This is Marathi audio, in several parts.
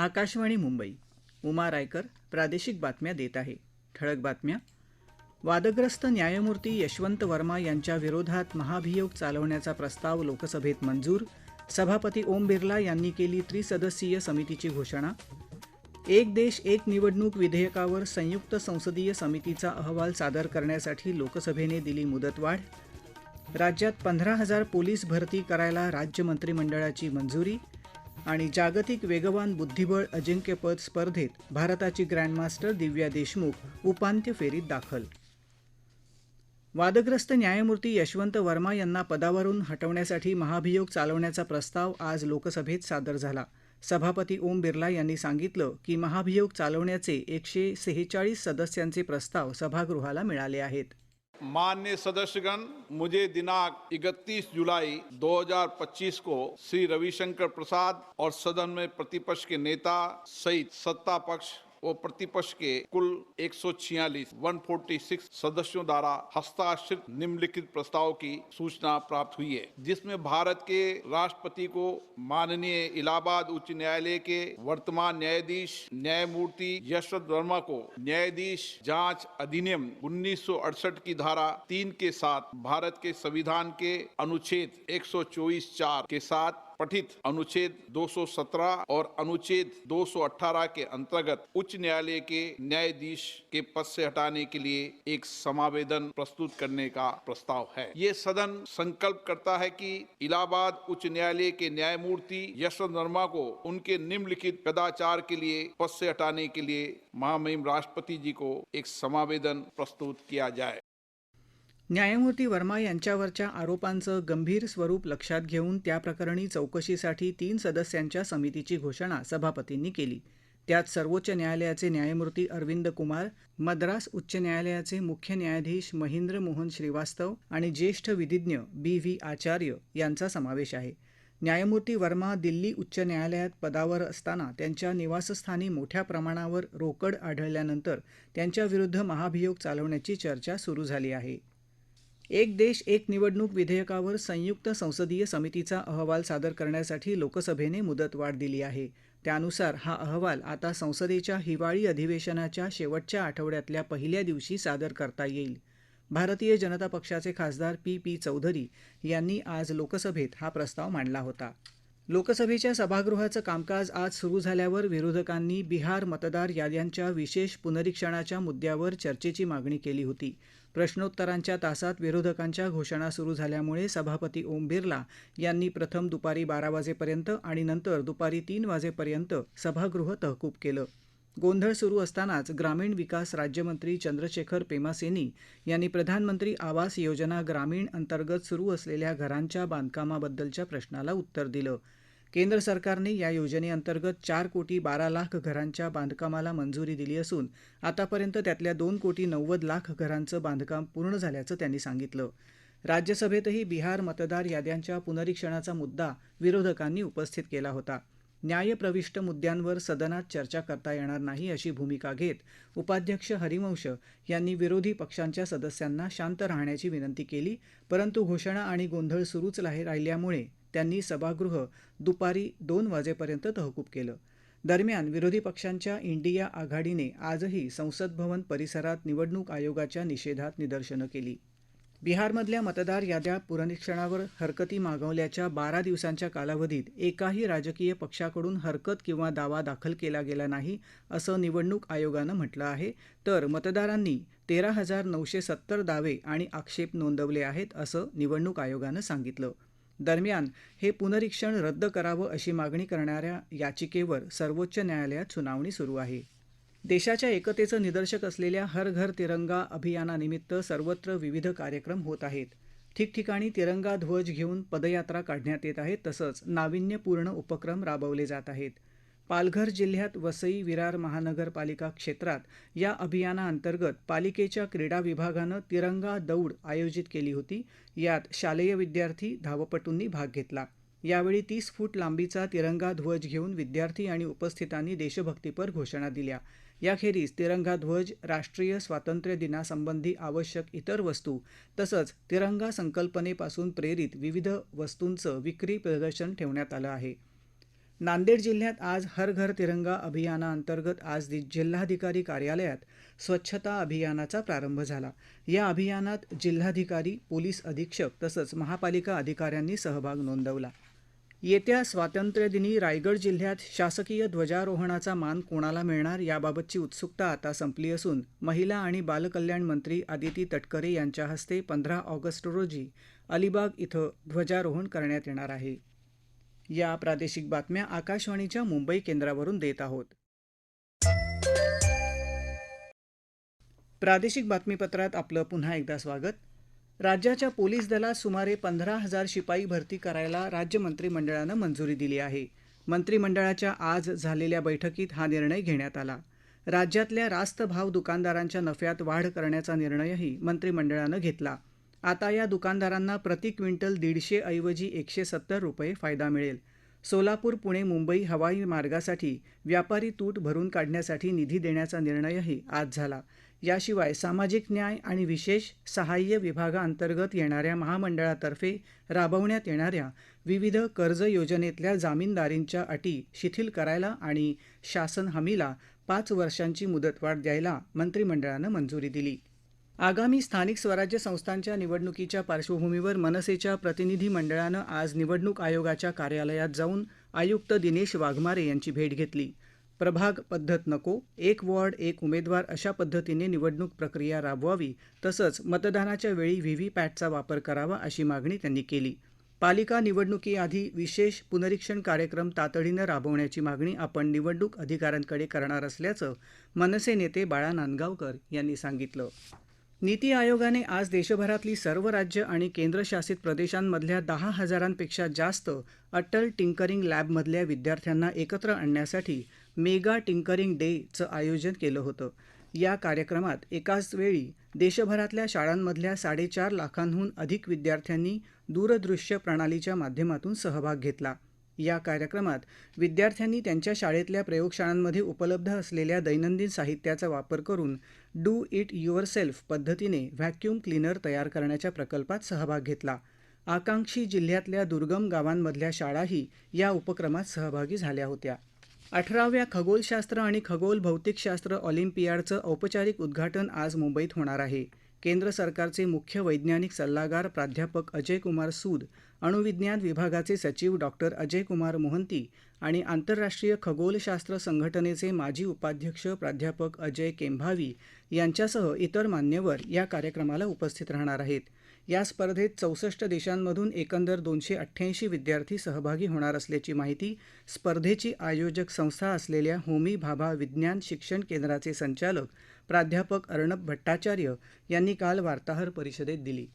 आकाशवाणी मुंबई. उमा रायकर प्रादेशिक बातम्या देत आहे. ठळक बातम्या. वादग्रस्त न्यायमूर्ती यशवंत वर्मा यांच्या विरोधात महाभियोग चालवण्याचा प्रस्ताव लोकसभेत मंजूर. सभापती ओम बिर्ला यांनी केली त्रिसदस्यीय समितीची घोषणा. एक देश एक निवडणूक विधेयकावर संयुक्त संसदीय समितीचा अहवाल सादर करण्यासाठी लोकसभेने दिली मुदतवाढ. राज्यात पंधरा हजार पोलीस भरती करायला राज्य मंत्रिमंडळाची मंजुरी. आणि जागतिक वेगवान बुद्धिबळ अजिंक्यपद स्पर्धेत भारताची ग्रँडमास्टर दिव्या देशमुख उपांत्य फेरीत दाखल. वादग्रस्त न्यायमूर्ती यशवंत वर्मा यांना पदावरून हटवण्यासाठी महाभियोग चालवण्याचा प्रस्ताव आज लोकसभेत सादर झाला. सभापती ओम बिर्ला यांनी सांगितलं की महाभियोग चालवण्याचे एकशे सेहेचाळीस सदस्यांचे प्रस्ताव सभागृहाला मिळाले आहेत. मान्य सदस्यगण, मुझे दिनांक 31 जुलाई 2025 को श्री रविशंकर प्रसाद और सदन में प्रतिपक्ष के नेता सहित सत्ता पक्ष व प्रतिपक्ष के कुल एक सौ छियालीस वन फोर्टी सिक्स सदस्यों द्वारा हस्ताक्षरित निम्नलिखित प्रस्ताव की सूचना प्राप्त हुई है, जिसमें भारत के राष्ट्रपति को माननीय इलाहाबाद उच्च न्यायालय के वर्तमान न्यायाधीश न्यायमूर्ति यशवंत वर्मा को न्यायाधीश जाँच अधिनियम उन्नीस सौ अड़सठ की धारा तीन के साथ भारत के संविधान के अनुच्छेद 124 चार के साथ पठित। अनुच्छेद 217 और अनुच्छेद 218 के अंतर्गत उच्च न्यायालय के न्यायाधीश के पद से हटाने के लिए एक समावेदन प्रस्तुत करने का प्रस्ताव है। ये सदन संकल्प करता है कि इलाहाबाद उच्च न्यायालय के न्यायमूर्ति यशवंत वर्मा को उनके निम्नलिखित कदाचार के लिए पद से हटाने के लिए महामहिम राष्ट्रपति जी को एक समावेदन प्रस्तुत किया जाए। न्यायमूर्ती वर्मा यांच्यावरच्या आरोपांचं गंभीर स्वरूप लक्षात घेऊन त्या प्रकरणी चौकशीसाठी तीन सदस्यांच्या समितीची घोषणा सभापतींनी केली. त्यात सर्वोच्च न्यायालयाचे न्यायमूर्ती अरविंद कुमार मद्रास उच्च न्यायालयाचे मुख्य न्यायाधीश महेंद्र मोहन श्रीवास्तव आणि ज्येष्ठ विधिज्ञ बी व्ही आचार्य यांचा समावेश आहे. न्यायमूर्ती वर्मा दिल्ली उच्च न्यायालयात पदावर असताना त्यांच्या निवासस्थानी मोठ्या प्रमाणावर रोकड आढळल्यानंतर त्यांच्याविरुद्ध महाभियोग चालवण्याची चर्चा सुरू झाली आहे. एक देश एक निवडणूक विधेयकावर संयुक्त संसदीय समितीचा अहवाल सादर करण्यासाठी लोकसभेने मुदतवाढ दिली आहे. त्यानुसार हा अहवाल आता संसदेच्या हिवाळी अधिवेशनाच्या शेवटच्या आठवड्यातल्या पहिल्या दिवशी सादर करता येईल. भारतीय जनता पक्षाचे खासदार पी. पी. चौधरी यांनी आज लोकसभेत हा प्रस्ताव मांडला होता. लोकसभेच्या सभागृहाचं कामकाज आज सुरू झाल्यावर विरोधकांनी बिहार मतदार याद्यांच्या विशेष पुनरीक्षणाच्या मुद्द्यावर चर्चेची मागणी केली होती. प्रश्नोत्तरांच्या तासात विरोधकांच्या घोषणा सुरू झाल्यामुळे सभापती ओम बिर्ला यांनी प्रथम दुपारी बारा वाजेपर्यंत आणि नंतर दुपारी तीन वाजेपर्यंत सभागृह तहकूब केलं. गोंधळ सुरू असतानाच ग्रामीण विकास राज्यमंत्री चंद्रशेखर पेमासेनी यांनी प्रधानमंत्री आवास योजना ग्रामीण अंतर्गत सुरू असलेल्या घरांच्या बांधकामाबद्दलच्या प्रश्नाला उत्तर दिलं. केंद्र सरकारने या योजनेअंतर्गत चार कोटी बारा लाख घरांच्या बांधकामाला मंजुरी दिली असून आतापर्यंत त्यातल्या दोन कोटी नव्वद लाख घरांचं बांधकाम पूर्ण झाल्याचं त्यांनी सांगितलं. राज्यसभेतही बिहार मतदार याद्यांच्या पुनरीक्षणाचा मुद्दा विरोधकांनी उपस्थित केला होता. न्यायप्रविष्ट मुद्द्यांवर सदनात चर्चा करता येणार नाही अशी भूमिका घेत उपाध्यक्ष हरिवंश यांनी विरोधी पक्षांच्या सदस्यांना शांत राहण्याची विनंती केली परंतु घोषणा आणि गोंधळ सुरूच राहिल्यामुळे त्यांनी सभागृह दुपारी दोन वाजेपर्यंत तहकूब केलं. दरम्यान विरोधी पक्षांच्या इंडिया आघाडीने आजही संसद भवन परिसरात निवडणूक आयोगाच्या निषेधात निदर्शनं केली. बिहारमधल्या मतदार याद्या पुनरीक्षणावर हरकती मागवल्याच्या बारा दिवसांच्या कालावधीत एकाही राजकीय पक्षाकडून हरकत किंवा दावा दाखल केला गेला नाही असं निवडणूक आयोगानं म्हटलं आहे. तर मतदारांनी तेरा हजार नऊशे सत्तर दावे आणि आक्षेप नोंदवले आहेत असं निवडणूक आयोगानं सांगितलं. दरम्यान हे पुनरीक्षण रद्द करावं अशी मागणी करणाऱ्या याचिकेवर सर्वोच्च न्यायालयात सुनावणी सुरू आहे. देशाच्या एकतेचं निदर्शक असलेल्या हर घर तिरंगा अभियानानिमित्त सर्वत्र विविध कार्यक्रम होत आहेत. ठिकठिकाणी तिरंगा ध्वज घेऊन पदयात्रा काढण्यात येत आहेत तसंच नाविन्यपूर्ण उपक्रम राबवले जात आहेत. पालघर जिल्ह्यात वसई विरार महानगरपालिका क्षेत्रात या अभियानाअंतर्गत पालिकेच्या क्रीडा विभागानं तिरंगा दौड आयोजित केली होती. यात शालेय विद्यार्थी धावपटूंनी भाग घेतला. यावेळी तीस फूट लांबीचा तिरंगा ध्वज घेऊन विद्यार्थी आणि उपस्थितांनी देशभक्तीपर घोषणा दिल्या. याखेरीज तिरंगा ध्वज राष्ट्रीय स्वातंत्र्य दिनासंबंधी आवश्यक इतर वस्तू तसंच तिरंगा संकल्पनेपासून प्रेरित विविध वस्तूंचं विक्री प्रदर्शन ठेवण्यात आलं आहे. नांदेड जिल्ह्यात आज हर घर तिरंगा अभियानाअंतर्गत आज दि- जिल्हाधिकारी कार्यालयात स्वच्छता अभियानाचा प्रारंभ झाला. या अभियानात जिल्हाधिकारी पोलीस अधीक्षक तसंच महापालिका अधिकाऱ्यांनी सहभाग नोंदवला. येत्या स्वातंत्र्यदिनी रायगड जिल्ह्यात शासकीय ध्वजारोहणाचा मान कोणाला मिळणार याबाबतची उत्सुकता आता संपली असून महिला आणि बालकल्याण मंत्री आदिती तटकरे यांच्या हस्ते पंधरा ऑगस्ट रोजी अलिबाग इथं ध्वजारोहण करण्यात येणार आहे. या प्रादेशिक बातम्या आकाशवाणीच्या मुंबई केंद्रावरून देत आहोत. प्रादेशिक बातमीपत्रात आपलं पुन्हा एकदा स्वागत. राज्याच्या पोलीस दलात सुमारे पंधरा हजार शिपाई भरती करायला राज्य मंत्रिमंडळानं मंजुरी दिली आहे. मंत्रिमंडळाच्या आज झालेल्या बैठकीत हा निर्णय घेण्यात आला. राज्यातल्या रास्त भाव दुकानदारांच्या नफ्यात वाढ करण्याचा निर्णयही मंत्रिमंडळानं घेतला. आता या दुकानदारांना प्रति क्विंटल दीडशे ऐवजी एकशे सत्तर रुपये फायदा मिळेल. सोलापूर पुणे मुंबई हवाई मार्गासाठी व्यापारी तूट भरून काढण्यासाठी निधी देण्याचा निर्णयही आज झाला. याशिवाय सामाजिक न्याय आणि विशेष सहाय्य विभागाअंतर्गत येणाऱ्या महामंडळातर्फे राबवण्यात येणाऱ्या विविध कर्ज योजनेतल्या जामीनदारींच्या अटी शिथिल करायला आणि शासन हमीला पाच वर्षांची मुदतवाढ द्यायला मंत्रिमंडळानं मंजुरी दिली. आगामी स्थानिक स्वराज्य संस्थांच्या निवडणुकीच्या पार्श्वभूमीवर मनसेच्या प्रतिनिधी मंडळानं आज निवडणूक आयोगाच्या कार्यालयात जाऊन आयुक्त दिनेश वाघमारे यांची भेट घेतली. प्रभाग पद्धत नको एक वॉर्ड एक उमेदवार अशा पद्धतीने निवडणूक प्रक्रिया राबवावी तसंच मतदानाच्या वेळी व्हीव्हीपॅटचा वापर करावा अशी मागणी त्यांनी केली. पालिका निवडणुकीआधी विशेष पुनरीक्षण कार्यक्रम तातडीनं राबवण्याची मागणी आपण निवडणूक अधिकाऱ्यांकडे करणार असल्याचं मनसे नेते बाळा नांदगावकर यांनी सांगितलं. नीती आयोगाने आज देशभरातली सर्व राज्य आणि केंद्रशासित प्रदेशांमधल्या दहा हजारांपेक्षा जास्त अटल टिंकरिंग लॅबमधल्या विद्यार्थ्यांना एकत्र आणण्यासाठी मेगा टिंकरिंग डेचं आयोजन केलं होतं. या कार्यक्रमात एकाच वेळी देशभरातल्या शाळांमधल्या साडेचार लाखांहून अधिक विद्यार्थ्यांनी दूरदृश्य प्रणालीच्या माध्यमातून सहभाग घेतला. या कार्यक्रमात विद्यार्थ्यांनी त्यांच्या शाळेतल्या प्रयोगशाळांमध्ये उपलब्ध असलेल्या दैनंदिन साहित्याचा वापर करून डू इट युअर सेल्फ पद्धतीने व्हॅक्यूम क्लीनर तयार करण्याच्या प्रकल्पात सहभाग घेतला. आकांक्षी जिल्ह्यातल्या दुर्गम गावांमधल्या शाळाही या उपक्रमात सहभागी झाल्या होत्या. अठराव्या खगोलशास्त्र आणि खगोल भौतिकशास्त्र ऑलिम्पियाडचं औपचारिक उद्घाटन आज मुंबईत होणार आहे. केंद्र सरकारचे मुख्य वैज्ञानिक सल्लागार प्राध्यापक अजय कुमार सूद अणुविज्ञान विभागाचे सचिव डॉक्टर अजय कुमार मोहंती आणि आंतरराष्ट्रीय खगोलशास्त्र संघटनेचे माजी उपाध्यक्ष प्राध्यापक अजय केंभावी यांच्यासह इतर मान्यवर या कार्यक्रमाला उपस्थित राहणार आहेत. या स्पर्धेत चौसष्ट देशांमधून एकंदर दोनशे अठ्ठ्याऐंशी विद्यार्थी सहभागी होणार असल्याची माहिती स्पर्धेची आयोजक संस्था असलेल्या होमी भाभा विज्ञान शिक्षण केंद्राचे संचालक प्राध्यापक अर्णब भट्टाचार्य यांनी काल वार्ताहर परिषदेत दिली.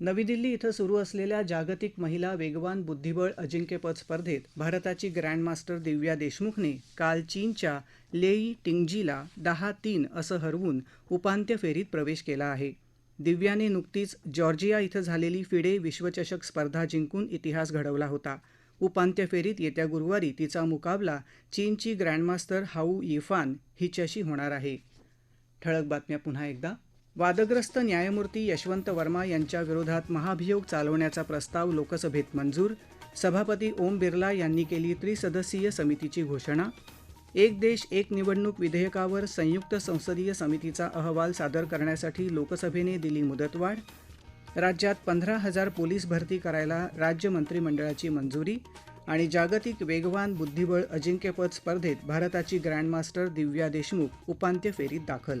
नवी दिल्ली इथं सुरू असलेल्या जागतिक महिला वेगवान बुद्धिबळ अजिंक्यपद स्पर्धेत भारताची ग्रँडमास्टर दिव्या देशमुखने काल चीनच्या लेई टिंगजीला दहा तीन असं हरवून उपांत्य फेरीत प्रवेश केला आहे. दिव्याने नुकतीच जॉर्जिया इथं झालेली फिडे विश्वचषक स्पर्धा जिंकून इतिहास घडवला होता. उपांत्य फेरीत येत्या गुरुवारी तिचा मुकाबला चीनची ग्रँडमास्टर हाऊ यिफान हिच्याशी होणार आहे. ठळक बातम्या पुन्हा एकदा. वादग्रस्त न्यायमूर्ती यशवंत वर्मा यांच्या विरोधात महाभियोग चालवण्याचा प्रस्ताव लोकसभेत मंजूर. सभापती ओम बिर्ला यांनी केली त्रिसदस्यीय समितीची घोषणा. एक देश एक निवडणूक विधेयकावर संयुक्त संसदीय समितीचा अहवाल सादर करण्यासाठी लोकसभेने दिली मुदतवाढ. राज्यात पंधरा हजार पोलीस भरती करायला राज्य मंत्रिमंडळाची मंजुरी आणि जागतिक वेगवान बुद्धिबळ अजिंक्यपद स्पर्धेत भारताची ग्रँडमास्टर दिव्या देशमुख उपांत्य फेरीत दाखल.